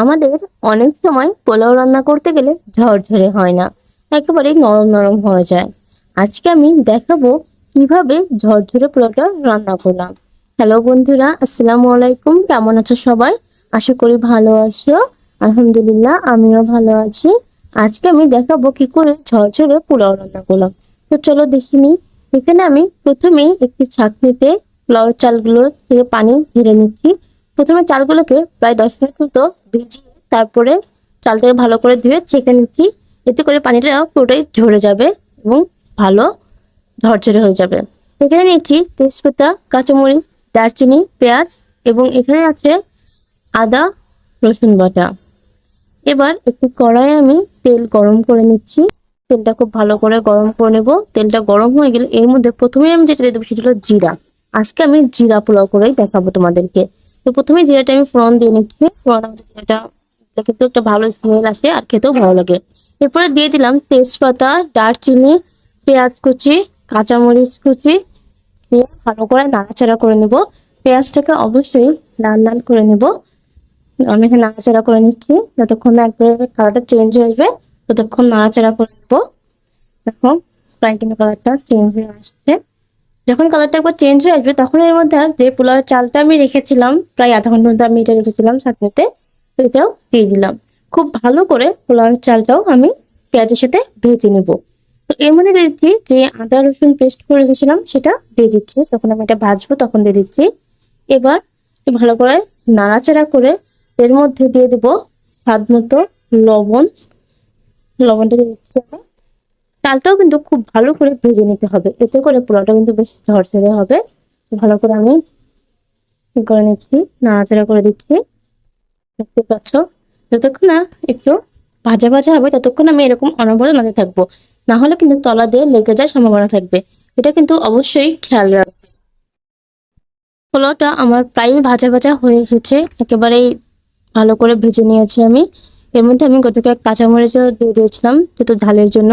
আমাদের অনেক সময় পোলাও রান্না করতে গেলে ঝরঝরে হয় না, একেবারে নরম নরম হয়ে যায়। আজকে আমি দেখাবো কীভাবে ঝরঝরে পোলাওটা রান্না করলাম। হ্যালো বন্ধুরা, আসসালামু আলাইকুম, কেমন আছো সবাই? আশা করি ভালো আছো। আলহামদুলিল্লাহ, আমিও ভালো আছি। আজকে আমি দেখাবো কি করে ঝরঝরে পোলাও রান্না করলাম। তো চলো দেখিনি এখানে আমি প্রথমেই একটি ছাঁকনিতে পোলাওয়ের চালগুলো থেকে পানি ঝেড়ে নিচ্ছি। প্রথমে চালগুলোকে প্রায় দশ মিনিট মতো ভিজিয়ে তারপরে চালটাকে ভালো করে ধুয়ে ছেঁকে নিচ্ছি। এতে করে পানিটা পুরোটাই ঝরে যাবে এবং ভালো ঝরঝরে হয়ে যাবে। এখানে নিচ্ছি তেজপাতা, কাঁচামরিচ, দারচিনি, পেঁয়াজ এবং এখানে আছে আদা, রসুন বাটা। এবার একটি কড়াইয়ে আমি তেল গরম করে নিচ্ছি। তেলটা খুব ভালো করে গরম করে নেব। তেলটা গরম হয়ে গেলে এর মধ্যে প্রথমে আমি যেটা দেবো সেটা হলো জিরা। আজকে আমি জিরা পোলাও করেই দেখাবো তোমাদেরকে। তো প্রথমে জিরাটা আমি ফোড়ন দিয়ে নিচ্ছি। জিরাটা কিন্তু একটা ভালো স্মেল আসে আর খেতেও ভালো লাগে। এরপরে দিয়ে দিলাম তেজপাতা, দারচিনি, পেঁয়াজ কুচি, কাঁচামরিচ কুচি দিয়ে ভালো করে নাড়াচাড়া করে নেব। পেঁয়াজটাকে অবশ্যই লাল লাল করে নেব। আমি এখানে নাড়াচাড়া করে নিচ্ছি যতক্ষণ একবারে কালারটা চেঞ্জ হয়ে আসবে, ততক্ষণ নাড়াচাড়া করে নেব। দেখো প্রায় কিন্তু কালারটা চেঞ্জ হয়ে আসছে। যখন কালারটা একবার চেঞ্জ হয়ে আসবে, তখন এর মধ্যে যে পোলাওয়ের চালটা আমি রেখেছিলাম, প্রায় আধা ঘণ্টার মধ্যে আমি এটা রেখেছিলাম সাথে তো এটাও দিয়ে দিলাম। খুব ভালো করে পোলাওয়ের চালটাও আমি পেঁয়াজের সাথে ভেজে নেব। তো এর মধ্যে দিচ্ছি যে আদা, রসুন পেস্ট করে রেখেছিলাম, সেটা দিয়ে দিচ্ছি। তখন আমি এটা ভাজবো, তখন দিয়ে দিচ্ছি। এবার ভালো করে নাড়াচাড়া করে এর মধ্যে দিয়ে দেবো স্বাদ মতো লবণ। লবণটা দিয়ে দিচ্ছি আমি। চালটাও কিন্তু খুব ভালো করে ভেজে নিতে হবে। এতে করে পোলাওটা কিন্তু বেশ ঝরঝরে হবে। ভালো করে আমি করে নিচ্ছি? নাড়াচাড়া করে দিচ্ছি। দেখতে পাচ্ছ? যতক্ষণ না একটু ভাজা ভাজা হবে, ততক্ষণ আমি এরকম অনবরত নাড়তে থাকব। না হলে কিন্তু তলা দিয়ে লেগে যাওয়ার সম্ভাবনা থাকবে। এটা কিন্তু অবশ্যই খেয়াল রাখবে পোলাওটা আমার প্রায় ভাজা ভাজা হয়ে এসেছে। একেবারেই ভালো করে ভেজে নিয়েছি আমি। এর মধ্যে আমি গোটাকে কাঁচামরিচও দিয়ে দিয়েছিলাম, যেহেতু ঝালের জন্য।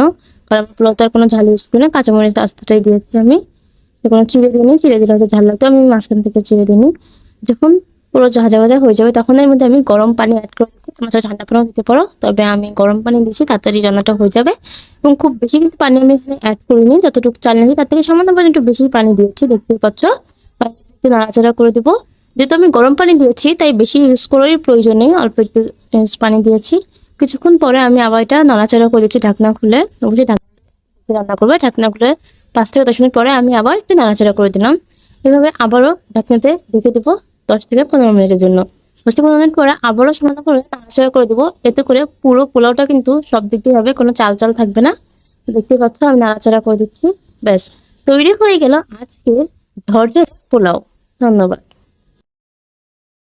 কোনো ঝাল ইউজ করি না কাঁচামরিচ আস্তাটাই দিয়েছি আমি। কোনো চিড়ে দিইনি, চিড়ে দিলে হয়তো ঝাল লাগতো, আমি মাঝখান থেকে চিড়ে দিইনি। যখন পুরো ভাজা ভাজা হয়ে যাবে, তখন এর মধ্যে আমি গরম পানি অ্যাড করে দিচ্ছি তোমার ঠান্ডা পানিও দিতে পারো, তবে আমি গরম পানি দিচ্ছি তাড়াতাড়ি রান্নাটা হয়ে যাবে। এবং খুব বেশি কিন্তু পানি আমি এখানে অ্যাড করিনি, যতটুকু চাল নিয়েছি, তার থেকে সামান্য পরিমাণ একটু বেশি পানি দিয়েছি, দেখতেই পাচ্ছ। পানি একটু নাড়াচাড়া করে দেবো। যেহেতু আমি গরম পানি দিয়েছি, তাই বেশি ইউজ করারই প্রয়োজন নেই, অল্প একটু পানি দিয়েছি। কিছুক্ষণ পরে আমি আবার এটা নাড়াচাড়া করে দিচ্ছি ঢাকনা খুলে। অবশ্যই ঢাকনা রান্না করবে, ঢাকনা খুলে পাঁচ থেকে দশ মিনিট পরে আমি আবার একটু নাড়াচাড়া করে দিলাম। এভাবে আবারও ঢাকনাতে রেখে দেবো দশ থেকে পনেরো মিনিটের জন্য। দশ থেকে পনেরো মিনিট পরে আবারও সমান করে নাড়াচাড়া করে দেবো। এতে করে পুরো পোলাওটা কিন্তু সব দিক দিয়ে হবে, কোনো চাল চাল থাকবে না। দেখতে পাচ্ছ আমি নাড়াচাড়া করে দিচ্ছি, ব্যাস। তৈরি হয়ে গেল আজকের ঝরঝরে পোলাও। ধন্যবাদ।